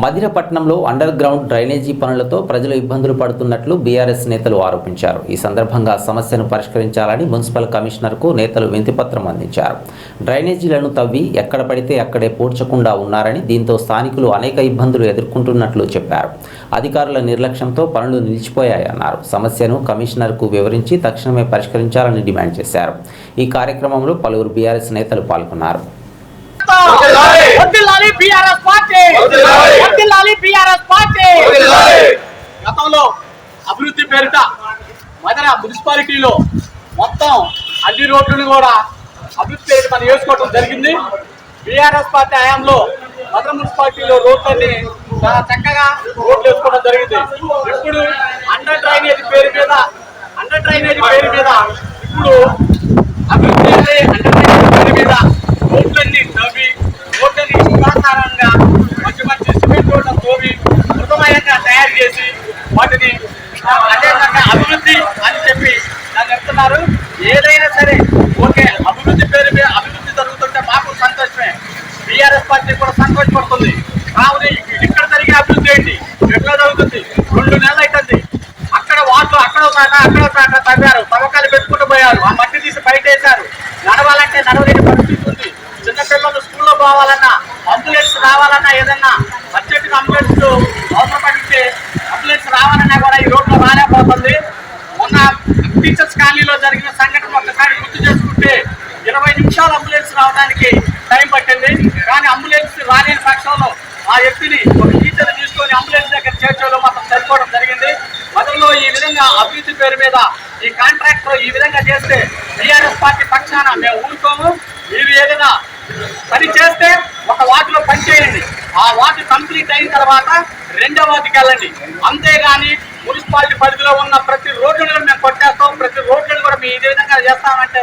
మధిరపట్నంలో under ground drainage పనులతో ప్రజలు ఇబ్బందులు పడుతున్నట్లు బీఆర్ఎస్ నేతలు ఆరోపించారు. ఈ సందర్భంగా సమస్యను పరిష్కరించాలని మున్సిపల్ కమిషనర్కు నేతలు వింతిపత్రం అందించారు. డ్రైనేజీలను తవ్వి ఎక్కడ పడితే అక్కడే పూడ్చకుండా ఉన్నారని దీంతో స్థానికులు అనేక ఇబ్బందులు ఎదుర్కొంటున్నట్లు చెప్పారు. అధికారుల నిర్లక్ష్యంతో పనులు నిలిచిపోయాయన్నారు. సమస్యను కమిషనర్కు వివరించి తక్షణమే పరిష్కరించాలని డిమాండ్ చేశారు. ఈ కార్యక్రమంలో పలువురు బీఆర్ఎస్ నేతలు పాల్గొన్నారు వర్ధిల్లాలి! వర్ధిల్లాలి బీఆర్ఎస్ పార్టీ వర్ధిల్లాలి! వర్ధిల్లాలి బీఆర్ఎస్ పార్టీ వర్ధిల్లాలి! గతంలో అభివృద్ధి పేరిట మదన మున్సిపాలిటీలో మొత్తం అన్ని రోడ్లను కూడా అభివృద్ధి పేరిట మనం వేసుకోవడం జరిగింది. బీఆర్ఎస్ పార్టీ హయాంలో మదన మున్సిపాలిటీలో రోడ్లన్నీ చాలా చక్కగా రోడ్లు వేసుకోవడం జరిగింది. ఇప్పుడు అండర్ డ్రైనేజ్ పేరు మీద అండర్ డ్రైనేజ్ పేరు మీద ఇప్పుడు అభివృద్ధి అండర్ డ్రైనేజ్ పేరు మీద రోడ్లన్నీ తవ్వి రోడ్లని సుఖాకారంగా మంచి మంచి సిమెంట్ రోడ్లను తోవి మృతమయంగా తయారు చేసి వాటిని అభివృద్ధి అని చెప్పి నాకు చెప్తున్నారు. ఏదైనా సరే ఓకే అభివృద్ధి పేరు మీద అభివృద్ధి జరుగుతుంటే మాకు సంతోషమే. బీఆర్ఎస్ పార్టీ కూడా సంతోషపడుతుంది. కావున ఇక్కడ జరిగే అభివృద్ధి ఏంటి? ఎట్లా జరుగుతుంది? రెండు నెలలు అవుతుంది అక్కడ వాళ్ళు అక్కడ సాక అక్కడ కాక తవ్వారు. తవ్వకాలు పెట్టుకుంటూ పోయారు. ఆ మట్టి తీసి బయట వేశారు నడవాలంటే నడవలేని పరిస్థితి ఉంది. చిన్నపిల్లలు స్కూల్లో పోవాలన్నా అంబులెన్స్ రావాలన్నా ఏదన్నా అర్జెంటుగా అంబులెన్స్ రావాలన్నా కూడా ఈ రోడ్లో రాలేకపోతుంది. మొన్న టీచర్స్ కాలనీలో జరిగిన సంఘటన ఒక్కసారి గుర్తు చేసుకుంటే ఇరవై నిమిషాలు అంబులెన్స్ రావడానికి టైం పట్టింది. కానీ అంబులెన్స్ రాలేని పక్షంలో ఆ వ్యక్తిని ఒక టీచర్ తీసుకొని అంబులెన్స్ దగ్గర చేర్చడంలో మాత్రం సరిపోవడం జరిగింది. మొదల్లో ఈ విధంగా అభివృద్ధి పేరు మీద ఈ కాంట్రాక్టర్ ఈ విధంగా చేస్తే టీఆర్ఎస్ పార్టీ పక్షాన మేము ఊరుకోము. మీరు ఏదైనా పని చేస్తే ఒక వార్డులో పని చేయండి. ఆ వార్డు కంప్లీట్ అయిన తర్వాత రెండో వార్డుకి వెళ్ళండి అంతేగాని మున్సిపాలిటీ పరిధిలో ఉన్న ప్రతి రోడ్లను మేము కొట్టేస్తాం. ప్రతి రోడ్లను కూడా మేము ఇదే విధంగా చేస్తామంటే